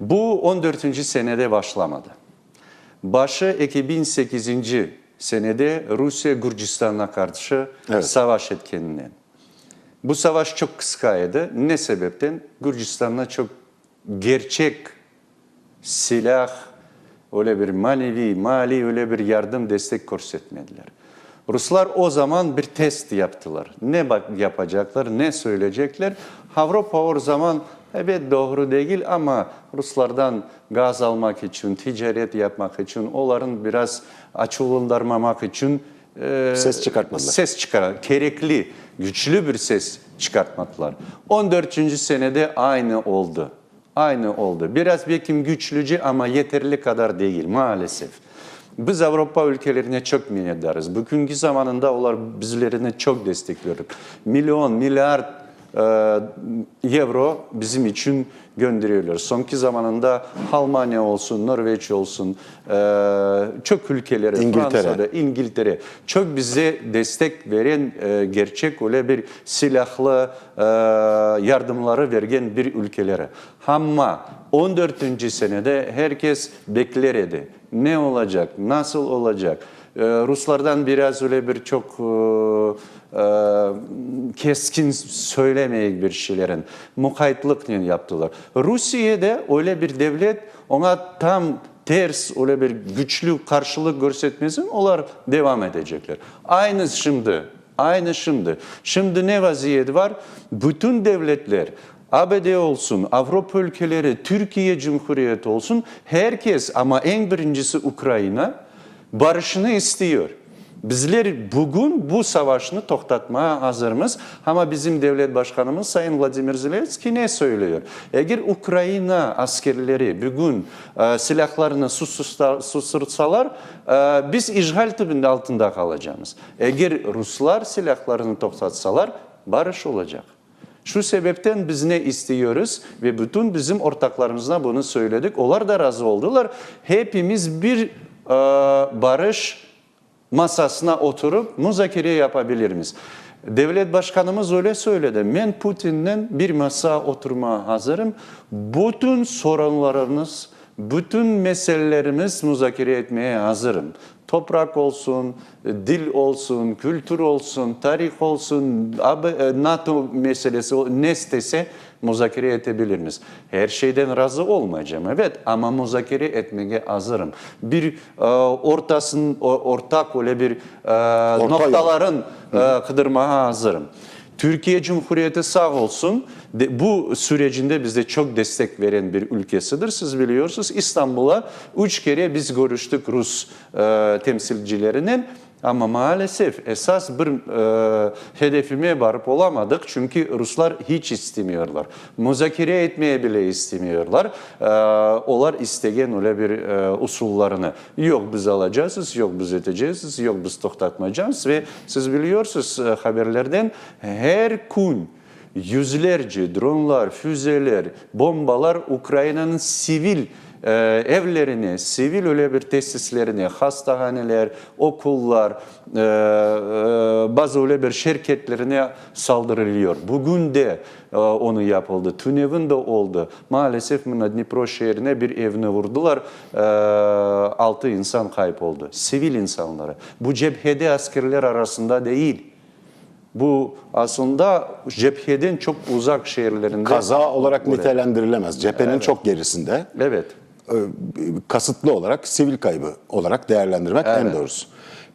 Bu 14. senede başlamadı. Başı 2008. senede Rusya Gürcistan'a karşı Evet. savaş etkeninden. Bu savaş çok kıskaydı. Ne sebepten? Gürcistan'a çok gerçek silah, öyle bir manevi, mali öyle bir yardım destek göstermediler. Ruslar o zaman bir test yaptılar. Ne yapacaklar, ne söyleyecekler. Avrupa o zaman evet doğru değil ama Ruslardan gaz almak için, ticaret yapmak için, onların biraz açıldırmamak için e, Ses çıkartmadılar. Ses çıkar, gerekli, güçlü bir ses çıkartmadılar. 14. senede aynı oldu. Aynı oldu. Biraz belki güçlücü ama yeterli kadar değil maalesef. Biz Avrupa ülkelerine çok minnettarız. Bugünkü zamanında onlar bizlerini çok destekliyor. Milyon, milyar euro bizim için gönderiyorlar. Sonki zamanında Almanya olsun, Norveç olsun, e, çok ülkeleri, İngiltere. Fransa'da, İngiltere çok bize destek veren e, gerçek öyle bir silahlı e, yardımları veren bir ülkelere. Ama 14. senede herkes beklerdi. Ne olacak? Nasıl olacak? E, Ruslardan biraz öyle bir çok keskin söylemeyik bir şeylerin mukayyetlik yaptılar. Rusya'da öyle bir devlet ona tam ters öyle bir güçlü karşılık göstermesin onlar devam edecekler. Aynı şimdi, aynı şimdi. Şimdi ne vaziyet var? Bütün devletler ABD olsun, Avrupa ülkeleri, Türkiye Cumhuriyeti olsun herkes ama en birincisi Ukrayna barışını istiyor. Bizler bugün bu savaşını toktatmaya hazırız ama bizim devlet başkanımız Sayın Vladimir Zelenski ne söylüyor? Eğer Ukrayna askerleri bugün e, silahlarını sustursalar e, biz işgal tübünde altında kalacağız. Eğer Ruslar silahlarını toktatsalar barış olacak. Şu sebepten biz ne istiyoruz ve bütün bizim ortaklarımızla bunu söyledik. Onlar da razı oldular. Hepimiz bir e, barış masasına oturup müzakere yapabilir miyiz? Devlet başkanımız öyle söyledi. Ben Putin'le bir masa oturmaya hazırım. Bütün sorunlarınız, bütün meselelerimiz müzakere etmeye hazırım. Toprak olsun, dil olsun, kültür olsun, tarih olsun, AB- NATO meselesi ol- ne istese müzakere edebiliriz. Her şeyden razı olmayacağım evet ama müzakere etmeye hazırım. Bir e, ortasın, ortak öyle bir e, yol. noktaların e, kıdırmaya hazırım. Türkiye Cumhuriyeti sağ olsun de, bu sürecinde bize çok destek veren bir ülkesidir. Siz biliyorsunuz İstanbul'a üç kere biz görüştük Rus e, temsilcilerinin. Ama maalesef esas bir e, hedefime varıp olamadık. Çünkü Ruslar hiç istemiyorlar. Müzakere etmeye bile istemiyorlar. E, onlar isteyen öyle bir e, usullarını. Yok biz alacağız, yok biz edeceğiz, yok biz toktatmayacağız. Ve siz biliyorsunuz e, haberlerden her gün yüzlerce dronlar, füzeler, bombalar Ukrayna'nın sivil e, evlerine, sivil öyle bir tesislerine, hastahaneler, okullar, e, e, bazı öyle bir şirketlerine saldırılıyor. Bugün de e, onu yapıldı. Tünev'in de oldu. Maalesef Dnipro şehrine bir evine vurdular. E, altı insan kayıp oldu. Sivil insanları. Bu cephede askerler arasında değil. Bu aslında cepheden çok uzak şehirlerinde. Kaza olarak nitelendirilemez. Cephenin çok gerisinde. Evet. E, kasıtlı olarak sivil kaybı olarak değerlendirmek en doğrusu.